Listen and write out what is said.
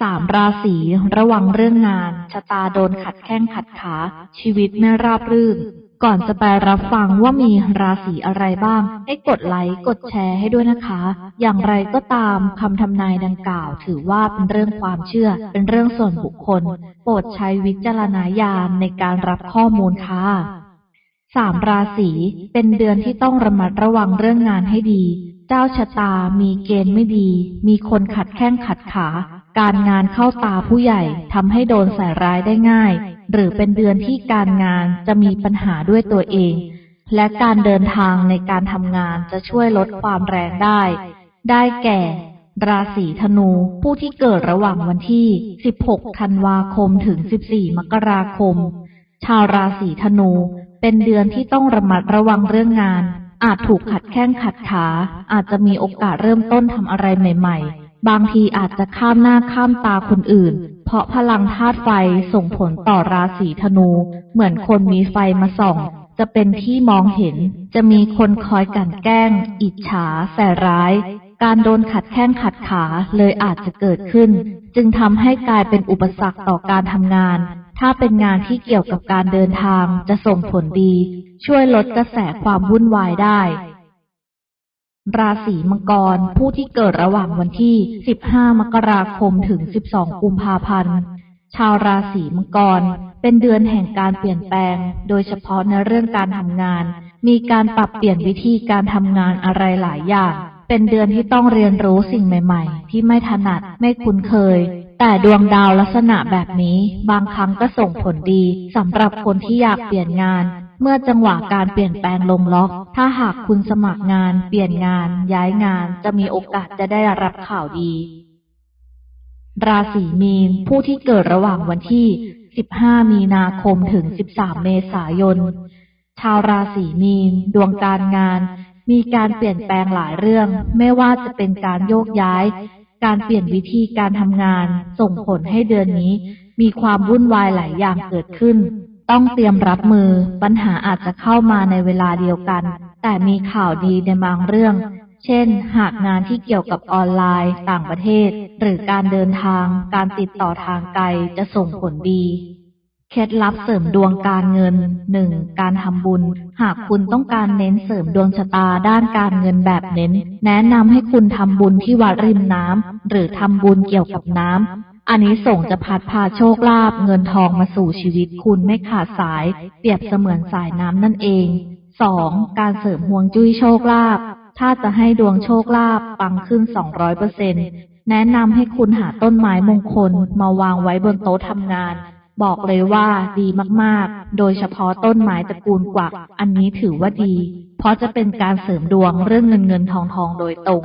สามราศีระวังเรื่องงาน ชะตาโดนขัดแข้งขัดขา ชีวิตไม่ราบรื่น ก่อนจะไปรับฟังว่ามีราศีอะไรบ้าง ให้กดไลค์กดแชร์ให้ด้วยนะคะ อย่างไรก็ตามคำทำนายดังกล่าว ถือว่าเป็นเรื่องความเชื่อ เป็นเรื่องส่วนบุคคล โปรดใช้วิจารณญาณในการรับข้อมูลค่ะสามราศีเป็นเดือนที่ต้องระมัดระวังเรื่องงานให้ดี เจ้าชะตามีเกณฑ์ไม่ดี มีคนขัดแข้งขัดขา การงานเข้าตาผู้ใหญ่ทำให้โดนใส่ร้ายได้ง่าย หรือเป็นเดือนที่การงานจะมีปัญหาด้วยตัวเอง และการเดินทางในการทำงานจะช่วยลดความแรงได้ ได้แก่ ราศีธนู ผู้ที่เกิดระหว่างวันที่ 16 ธันวาคมถึง 14 มกราคม ชาวราศีธนู เป็นเดือนที่ต้องระมัดระวังเรื่องงาน อาจถูกขัดแข้งขัดขา อาจจะมีโอกาสเริ่มต้นทำอะไรใหม่ ๆ บางทีอาจจะข้ามหน้าข้ามตาคนอื่น เพราะพลังธาตุไฟส่งผลต่อราศีธนู เหมือนคนมีไฟมาส่อง จะเป็นที่มองเห็น จะมีคนคอยกันแกล้ง อิจฉาแสร้าย การโดนขัดแข้งขัดขาเลยอาจจะเกิดขึ้น จึงทำให้กลายเป็นอุปสรรคต่อการทำงาน ถ้าเป็นงานที่เกี่ยวกับการเดินทางจะส่งผลดี ช่วยลดกระแสความวุ่นวายได้ ราศีมังกร ผู้ที่เกิดระหว่างวันที่ 15 มกราคมถึง 12 กุมภาพันธ์ ชาวราศีมังกร เป็นเดือนแห่งการเปลี่ยนแปลง โดยเฉพาะในเรื่องการทำงาน มีการปรับเปลี่ยนวิธีการทำงานอะไรหลายอย่าง เป็นเดือนที่ต้องเรียนรู้สิ่งใหม่ ๆ ที่ไม่ถนัดไม่คุ้นเคย แต่ดวงดาวลักษณะแบบนี้ บางครั้งก็ส่งผลดีสำหรับคนที่อยากเปลี่ยนงาน เมื่อจังหวะการเปลี่ยนแปลงลงล็อก ถ้าหากคุณสมัครงาน เปลี่ยนงาน ย้ายงาน จะมีโอกาสจะได้รับข่าวดี ราศีมีน ผู้ที่เกิดระหว่างวันที่ 15 มีนาคมถึง 13 เมษายน ชาวราศีมีน ดวงการงาน มีการเปลี่ยนแปลงหลายเรื่อง ไม่ว่าจะเป็นการโยกย้าย การเปลี่ยนวิธีการทำงาน ส่งผลให้เดือนนี้ มีความวุ่นวายหลายอย่างเกิดขึ้น ต้องเตรียมรับมือปัญหาอาจจะเข้ามาในเวลาเดียวกัน แต่มีข่าวดีในบางเรื่อง เช่น หากงานที่เกี่ยวกับออนไลน์ ต่างประเทศ หรือการเดินทาง การติดต่อทางไกลจะส่งผลดี เคล็ดลับเสริมดวงการเงิน 1. การทำบุญ หากคุณต้องการเน้นเสริมดวงชะตาด้านการเงินแบบเน้น แนะนำให้คุณทำบุญที่วัดริมน้ำหรือทำบุญเกี่ยวกับน้ำ อันนี้ส่งจะพัดพาโชคลาภเงินทองมาสู่ชีวิตคุณไม่ขาดสาย เปรียบเสมือนสายน้ำนั่นเอง 2. การเสริมห่วงจุ้ยโชคลาภถ้าจะให้ดวงโชคลาภปังขึ้น 200%แนะนำให้คุณหาต้นไม้มงคลมาวางไว้บนโต๊ะทำงาน บอกเลยว่าดีมากๆ โดยเฉพาะต้นไม้ตระกูลกวัก อันนี้ถือว่าดี เพราะจะเป็นการเสริมดวงเรื่องเงินเงินทองทองโดยตรง